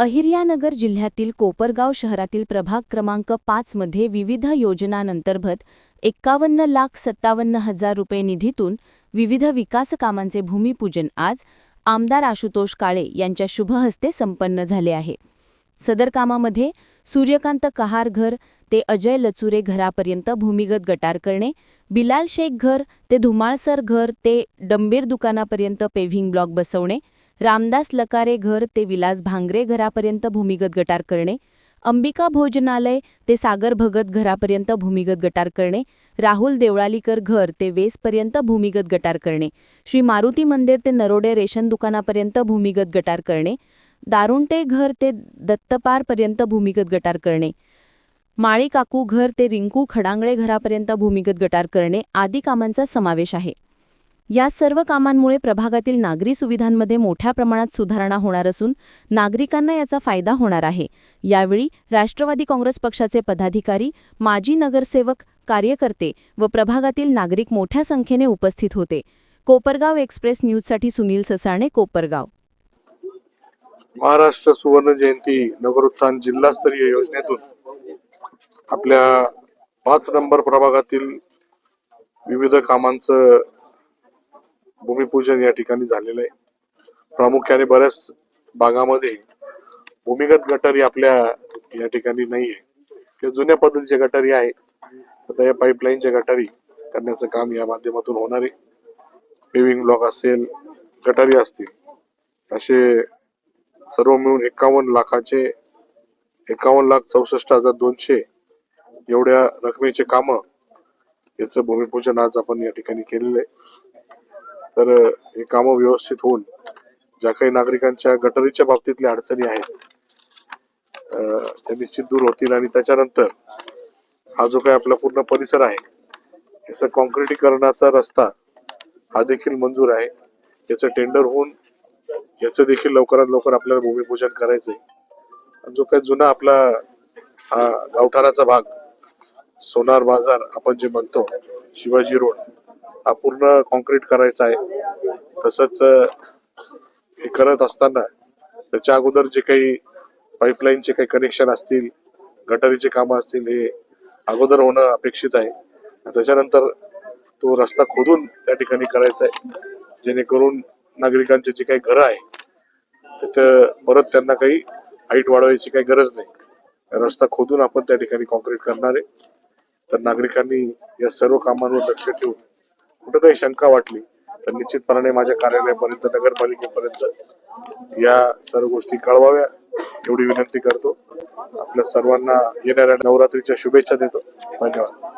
अहिर्यानगर जिल्ह्यातील कोपरगाव शहरातील प्रभाग क्रमांक पाचमध्ये विविध योजनांतर्गत एक्कावन्न लाख सत्तावन्न हजार रुपये निधीतून विविध विकास कामांचे भूमिपूजन आज आमदार आशुतोष काळे यांच्या शुभहस्ते संपन्न झाले आहे. सदर कामामध्ये सूर्यकांत कहार घर ते अजय लचुरे घरापर्यंत भूमिगत गटार करणे बिलाल शेख घर ते धुमाळसर घर ते डंबेर दुकानापर्यंत पेव्हिंग ब्लॉक बसवणे रामदास लकारे घर ते विलास भांगरे घरापर्यंत भूमिगत गटार करणे अंबिका भोजनालय ते सागर भगत घरापर्यंत भूमिगत गटार करणे राहुल देवळालीकर घर ते वेसपर्यंत भूमिगत गटार करणे श्री मारुती मंदिर ते नरोडे रेशन दुकानापर्यंत भूमिगत गटार करणे दारुंटे घर ते दत्तपारपर्यंत भूमिगत गटार करणे माळी काकू घर ते रिंकू खडांगळे घरापर्यंत भूमिगत गटार करणे आदी कामांचा समावेश आहे. या सर्व कामांमुळे प्रभागातील नागरी सुविधांमध्ये मोठ्या प्रमाणात सुधारणा होणार असून नागरिकांना याचा फायदा होणार आहे. यावेळी राष्ट्रवादी काँग्रेस पक्षाचे पदाधिकारी माजी नगरसेवक कार्यकर्ते व प्रभागातील नागरिक मोठ्या संख्येने उपस्थित होते. कोपरगाव एक्सप्रेस न्यूजसाठी सुनील ससाणे कोपरगाव. महाराष्ट्र सुवर्ण जयंती नगरोत्थान जिल्हास्तरीय योजनेतून आपल्या पाच नंबर प्रभागातील विविध कामांचं भूमिपूजन या ठिकाणी झालेलं आहे. प्रामुख्याने बऱ्याच भागामध्ये भूमिगत गटारी आपल्या या ठिकाणी नाहीये किंवा जुन्या पद्धतीच्या गटारी आहेत आता या पाईपलाईनच्या गटारी करण्याचं काम या माध्यमातून होणार आहे. पेविंग ब्लॉक असेल गटारी असतील असे सर्व मिळून एकावन्न लाखाचे एकावन्न लाख चौसष्ट हजार दोनशे एवढ्या रकमेचे काम याचं भूमिपूजन आज आपण या ठिकाणी केलेलं आहे. तर हे कामं व्यवस्थित होऊन ज्या काही नागरिकांच्या गटरीच्या बाबतीतल्या अडचणी आहेत त्या निश्चित दूर होतील आणि त्याच्यानंतर हा जो काही आपला पूर्ण परिसर आहे याचा कॉन्क्रिटीकरणाचा रस्ता हा देखील मंजूर आहे. याचं टेंडर होऊन याचं देखील लवकरात लवकर आपल्याला भूमिपूजन करायचंय. आणि जो काही जुना आपला हा गावठाणाचा भाग सोनार बाजार आपण जे म्हणतो शिवाजी रोड हा पूर्ण कॉन्क्रीट करायचा आहे. तसंच हे करत असताना त्याच्या अगोदर जे काही पाईपलाईनचे काही कनेक्शन असतील गटारीचे कामं असतील हे अगोदर होणं अपेक्षित आहे. त्याच्यानंतर तो रस्ता खोदून त्या ठिकाणी करायचा आहे. जेणेकरून नागरिकांचे जे काही घरं आहे तिथं परत त्यांना काही हाईट वाढवायची काही गरज नाही. रस्ता खोदून आपण त्या ठिकाणी कॉन्क्रीट करणार आहे. तर नागरिकांनी या सर्व कामांवर लक्ष ठेवून कुठं काही शंका वाटली तर निश्चितपणाने माझ्या कार्यालयापर्यंत नगरपालिकेपर्यंत या सर्व गोष्टी कळवाव्या एवढी विनंती करतो. आपल्या सर्वांना येणाऱ्या नवरात्रीच्या शुभेच्छा देतो. धन्यवाद.